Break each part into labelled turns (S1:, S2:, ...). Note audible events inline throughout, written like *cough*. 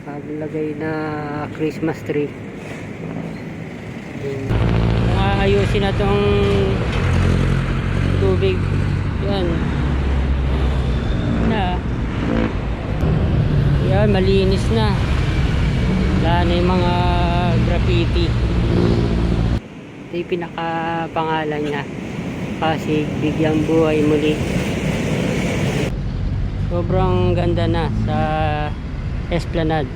S1: paglagay na Christmas tree. Kung aayusin na tong tubig. Yan. Na. Yan malinis na. Wala na mga graffiti. Ito yung pinakapangalan niya. Kasi bigyang buhay muli. Sobrang ganda na sa Esplanade.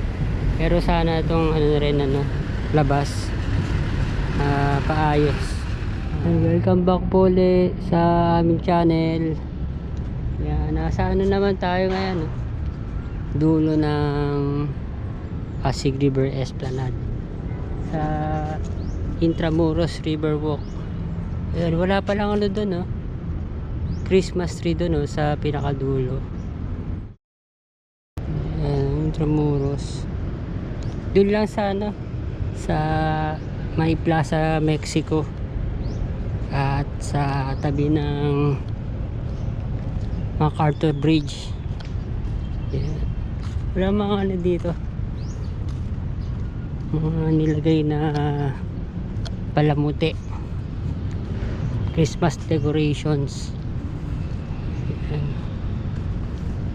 S1: Pero sana itong ano rin ano labas. Ah, paayos. And welcome back po ulit sa aming channel. Yan nasa ano naman tayo ngayon oh. dulo ng Pasig River Esplanade. Sa Intramuros River Walk. Ayan, wala pa lang ano doon oh. Christmas tree doon oh, sa pinakadulo Intramuros. Doon lang sa ano sa may Plaza Mexico. At sa tabi ng MacArthur Bridge. Ayan. wala mga ano dito. Mga nilagay na palamuti. Christmas decorations. Ayan.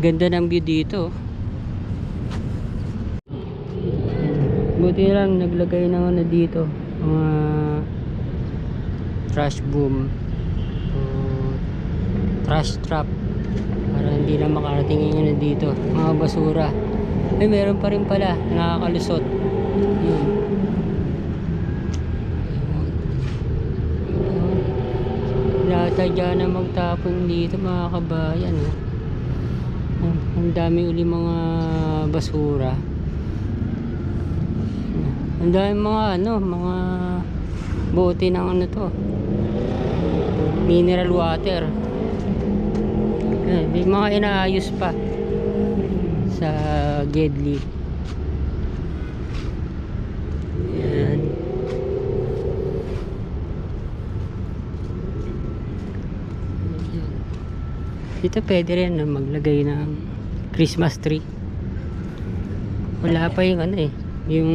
S1: ganda ng view dito buti lang naglagay ng ano dito. Mga trash boom. O trash trap. Para hindi na makarating yung ano dito. Mga basura. Ay meron pa rin pala. Nakakalusot. Yun. Natadya na magtapon dito mga kabayan. Ang, ang dami uli mga basura ang dami mga ano mga bote ng ano to. Mineral water. May mga inaayos pa sa Gedli. Yan dito pwede rin na maglagay ng Christmas tree. Wala pa yung ano eh yung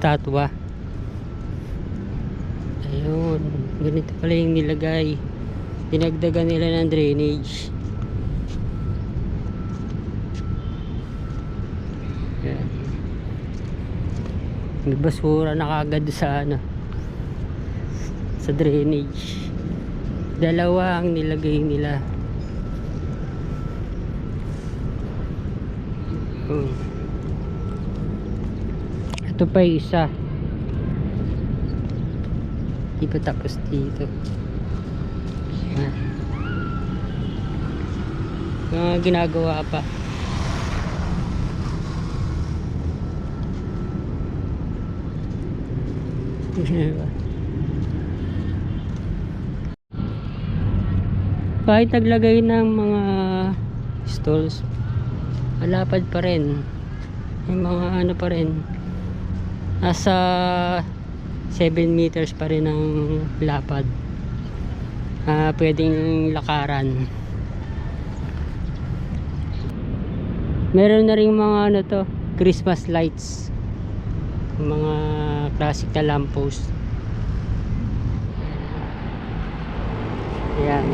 S1: statwa ayun ganito pala yung nilagay. Dinagdagan nila ng drainage. Yan may basura na kagad sa ano sa drainage. Dalawa ang nilagay nila. Oh. Ito pa yung isa. Di pa tapos dito. Mga ginagawa pa. *laughs* Kahit naglagay ng mga stalls malapad pa rin. May mga ano pa rin nasa 7 meters pa rin ang lapad. Ah pwedeng lakaran. Meron na rin mga ano to Christmas lights. Mga classic na lamppost. Yan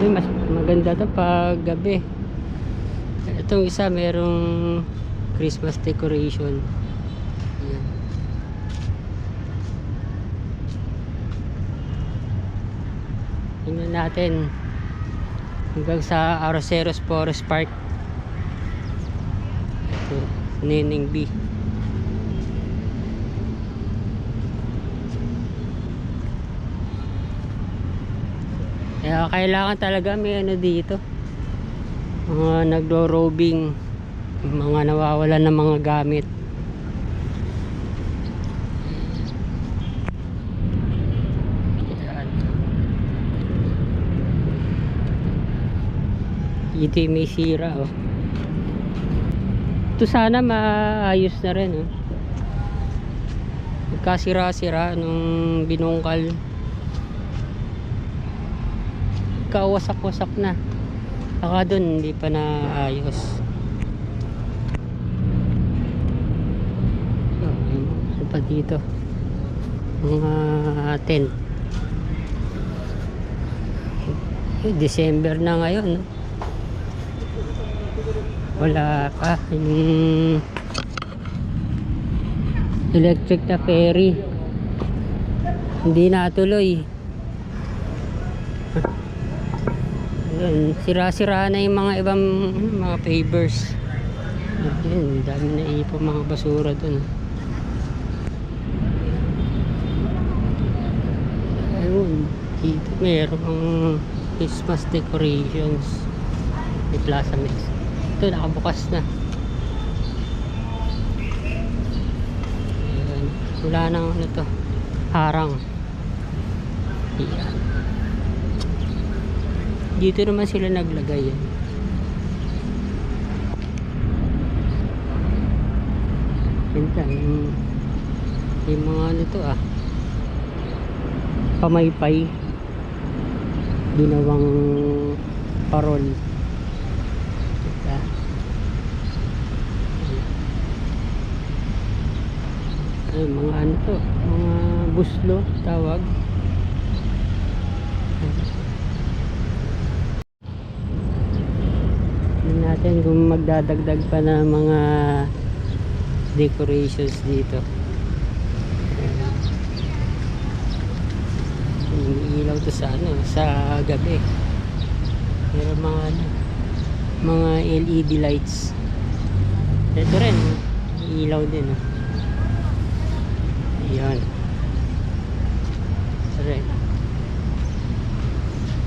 S1: sabi mas maganda to pag gabi. Itong isa merong Christmas decoration. Yan tingnan natin hanggang sa Aroseros Forest Park. Ito Nining B. Kaya kailangan talaga may ano dito. Mga nagdo-robing mga nawawalan ng mga gamit. Ito may sira oh. Ito sana maayos na rin oh. Nagkasira-sira nung binungkal. Kawasak-wasak na. Saka doon, hindi pa naayos. Oh, ano pa dito? Mga tent. Eh, December na ngayon. No? Wala pa. Yung electric na ferry. Hindi natuloy. Sira-sira na yung mga ibang ano, mga pavers. Ayun, dami na ipon mga basura dun. Ayun, dito merong Christmas decorations. May Plaza Mix. Ito, nakabukas na. Ayun, wala nang ano to, harang. Ayan. Dito naman sila naglagay yan. Ganda, yung, yung mga ano to ah. Pamaypay. Ginawang parol. Ganda. Ay, mga ano to, mga buslo tawag. Tingnan natin kung magdadagdag pa na mga decorations dito. Ayan. ilaw to sa ano, sa gabi. Pero mga ano, mga LED lights. Ito rin, ilaw din. Oh. Ayan. Ito rin.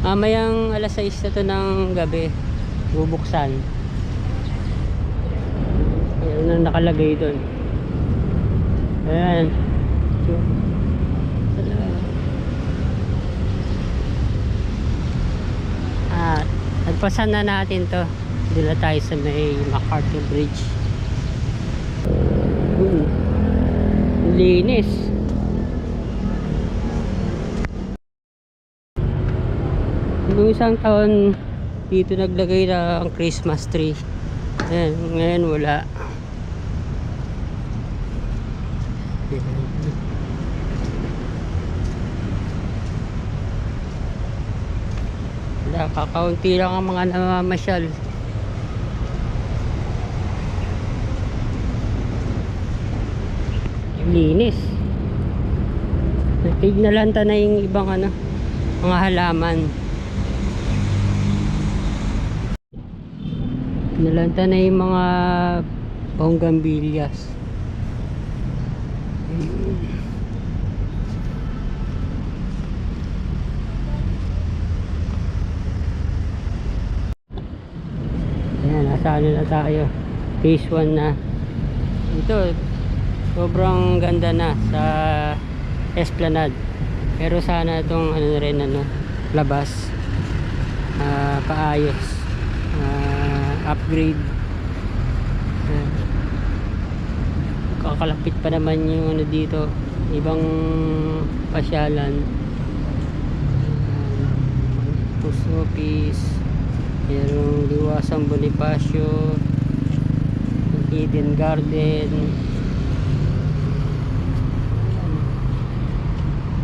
S1: Mamayang alas 6 na to ng gabi bubuksan. Ayan ang nakalagay doon. Ayan. Ah, nagpasan na natin to. Dila tayo sa may MacArthur Bridge. Hmm. Linis. Nung isang taon dito naglagay na ang Christmas tree. Ayan, ngayon wala. Ayan. Wala, kakaunti lang ang mga namamasyal. Linis. Tignalanta na yung ibang ano, mga halaman. Nalanta na yung mga bonggambilyas. Ayan, ano na tayo. Phase 1 na. Ito, sobrang ganda na sa Esplanade. Pero sana itong ano rin ano, labas. ah, paayos. Ah, upgrade. Ayan. Kakalapit pa naman yung ano dito. Ibang pasyalan. Ayan. Post office. Merong Liwasang Bonifacio. Eden Garden.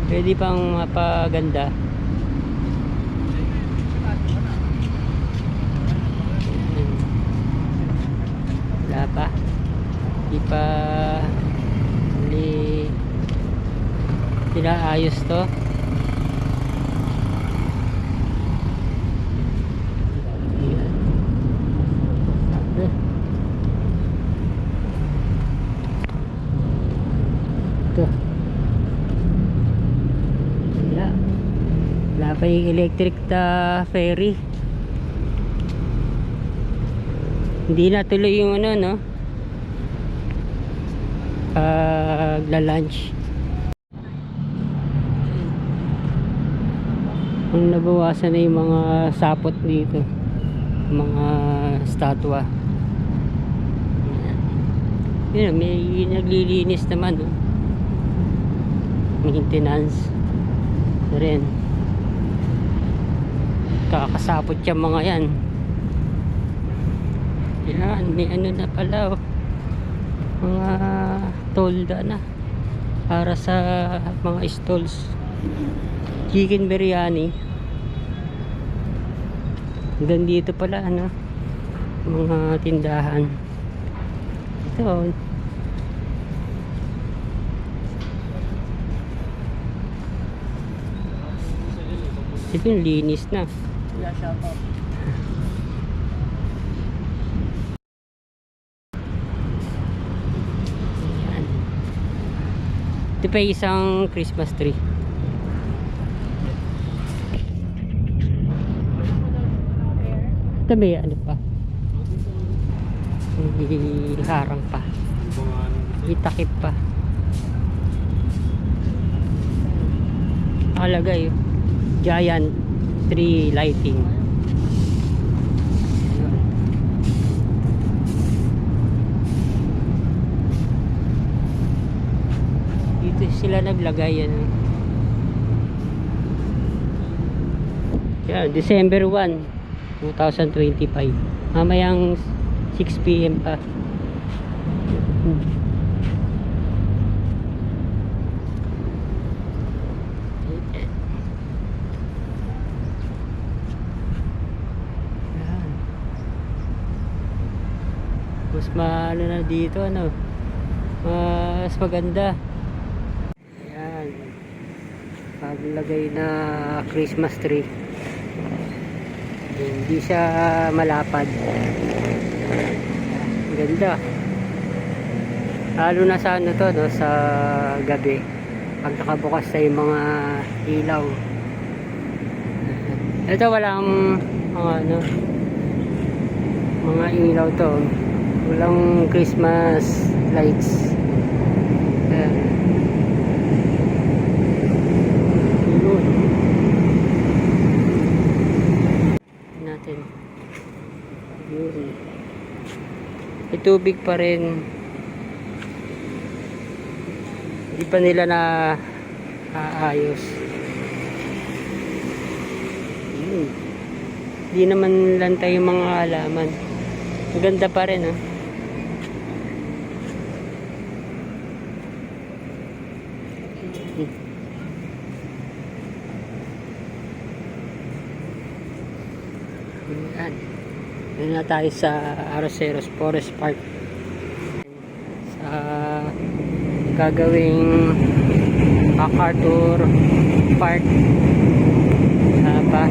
S1: Pwede pang mapaganda. Wala pa. Di pa hindi sila ayos to. Ayan. Eh. Ito. Wala. Yung electric na ferry. Hindi na tuloy yung ano, no? Pagla-lunch. Ang nabawasan na yung mga sapot dito. Mga statwa. Yun, may naglilinis naman, no? Maintenance. Na rin. Kakasapot yung mga yan. Yan, may ano na pala oh. Mga tolda na. Para sa mga stalls. Chicken biryani. Hanggang dito pala ano. Mga tindahan. Ito oh. Ito linis na.
S2: Yeah, shout out.
S1: Ito pa isang Christmas tree. Ito may ano pa. May harang pa. May takip pa. Nakalagay oh. Giant tree lighting. Dito sila naglagay yan. Yan, December 1, 2025. Mamayang 6 p.m. pa. Hmm. Mas maano na dito ano mas maganda. Yan paglagay na Christmas tree. Hindi siya malapad. Ganda. Lalo na sa ano to no, sa gabi. Pag nakabukas na yung mga ilaw. Ito walang ano mga ilaw to walang Christmas lights. Ayan. Yun. natin. Yun. May tubig pa rin. Hindi pa nila na aayos. Yun. Hindi naman lantay yung mga halaman. Maganda pa rin ah Yan. Yan na tayo sa Arroceros Forest Park. Sa gagawing MacArthur Park. Sa pa.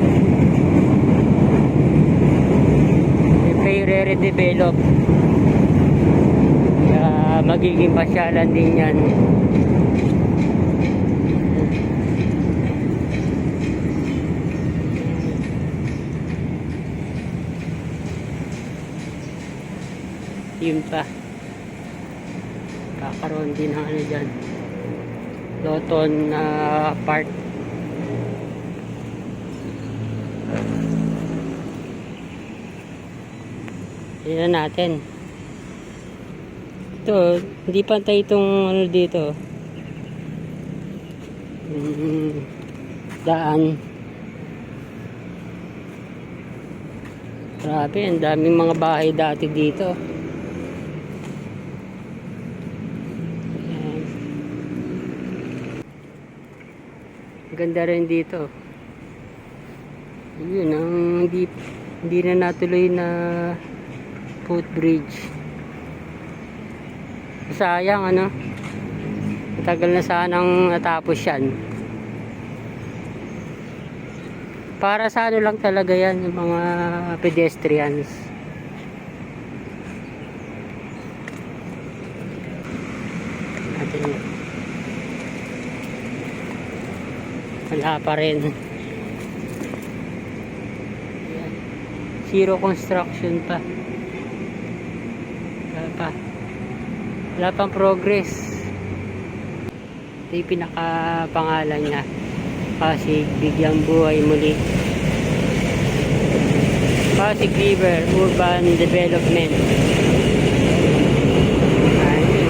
S1: May re-redevelop. Kaya magiging pasyalan din yan. Yun pa. Kakaroon din ng ano dyan. Loton na Park. Tingnan natin. Ito hindi pantay itong ano dito. Mm, daan. Grabe ang daming mga bahay dati dito Ganda rin dito. Yun, ang hindi, hindi na natuloy na footbridge. Sayang, ano? Matagal na sanang natapos yan. Para sa ano lang talaga yan, yung mga pedestrians. Natin yun. Wala pa rin. Zero construction pa. Wala pa. Wala pang progress. Ito yung pinaka-pangalan niya. Pasig, bigyang buhay muli. Pasig River Urban Development. Ayun.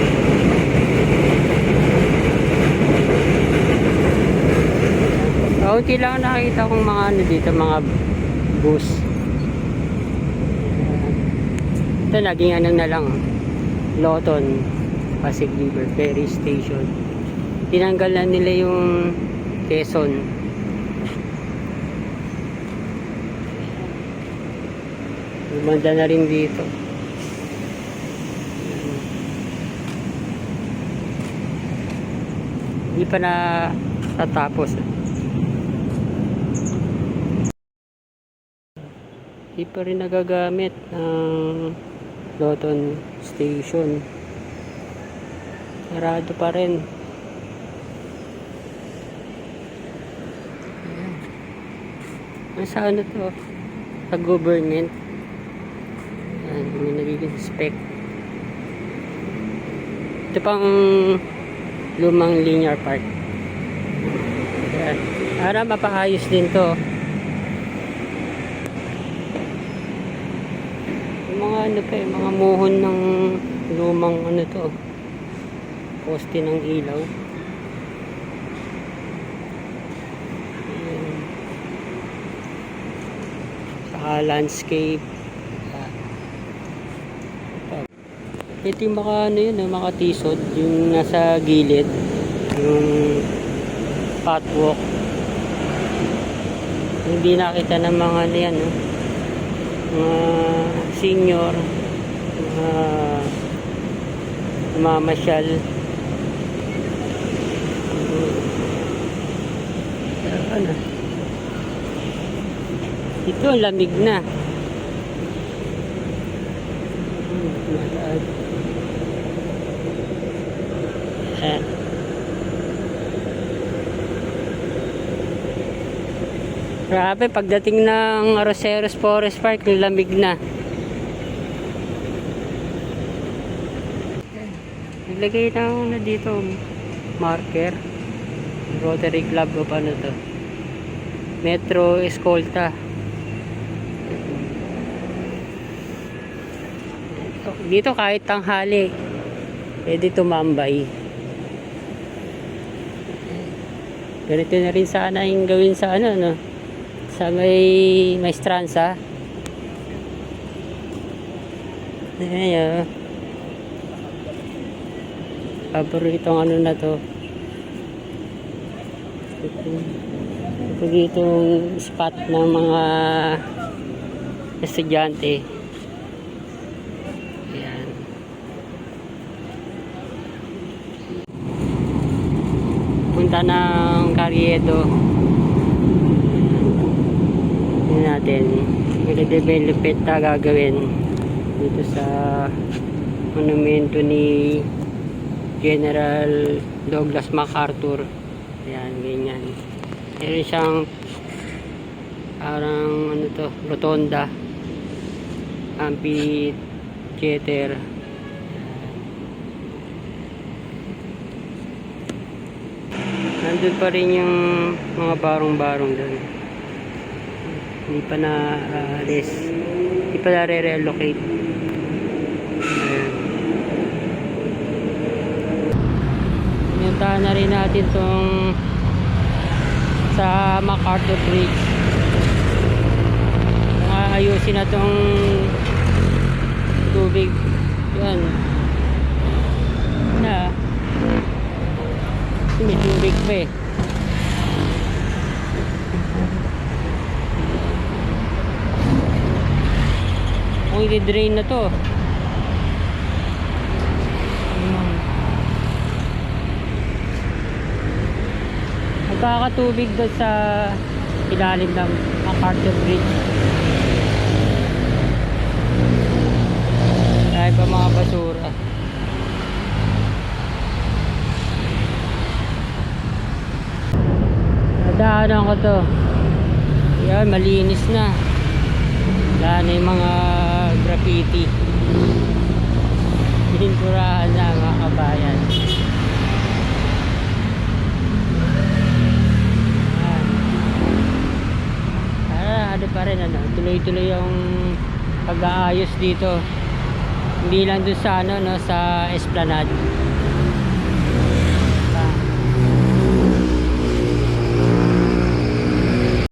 S1: Kaunti lang ang nakita kong mga ano dito, mga bus. Ito naging ano na lang. Loton. Pasig River Ferry Station. Tinanggal na nila yung Quezon. Lumanda na rin dito. Hindi pa na tatapos. Hindi pa rin nagagamit ng Loton Station. Sarado pa rin. Nasa ano to? Sa government. Ayan, may nagiging spec. Ito pang lumang linear park. Ayan. Para mapaayos din to. Yung mga ano pa eh, mga muhon ng lumang ano to. Poste ng ilaw. Ayan. Saka landscape. Ito yung mga ano yun, mga tisod, yung nasa gilid, yung catwalk. Hindi nakita ng mga ano yan, no? Mga senior, mga mamasyal. Ano? Ito, lamig na. Mataan. Ayan. Grabe, pagdating ng Roseros Forest Park, lamig na. Naglagay na na dito marker. Rotary Club o paano to. Metro Escolta. Dito kahit tanghali, pwede tumambay. Ganito na rin sana yung gawin sa ano, no? Sa may maestranza. Ayan, oh. Paboritong ano na to. Ito dito spot ng mga estudyante. Ayan. Punta ng Carriedo. Tingnan natin. Mag-development na gagawin dito sa monumento ni General Douglas MacArthur. Ayan, ganyan. Meron siyang parang ano to, rotonda. Amphitheater. Nandun pa rin yung mga barong-barong doon. Hindi pa na alis. Hindi pa na re-relocate. Pinuntahan na rin natin tong sa MacArthur Bridge. Ayusin na tong tubig. Yan. Na. May tubig pa eh. Kung i-drain na to. Magkakatubig doon sa ilalim ng MacArthur Bridge. Dahil pa mga basura. Nadaanan ko to. Yan, malinis na. Wala na yung mga graffiti. Pininturahan na mga kabayan. Yan. Ah, ano pa rin ano, tuloy-tuloy yung pag-aayos dito. Hindi lang doon sa ano no, sa Esplanade.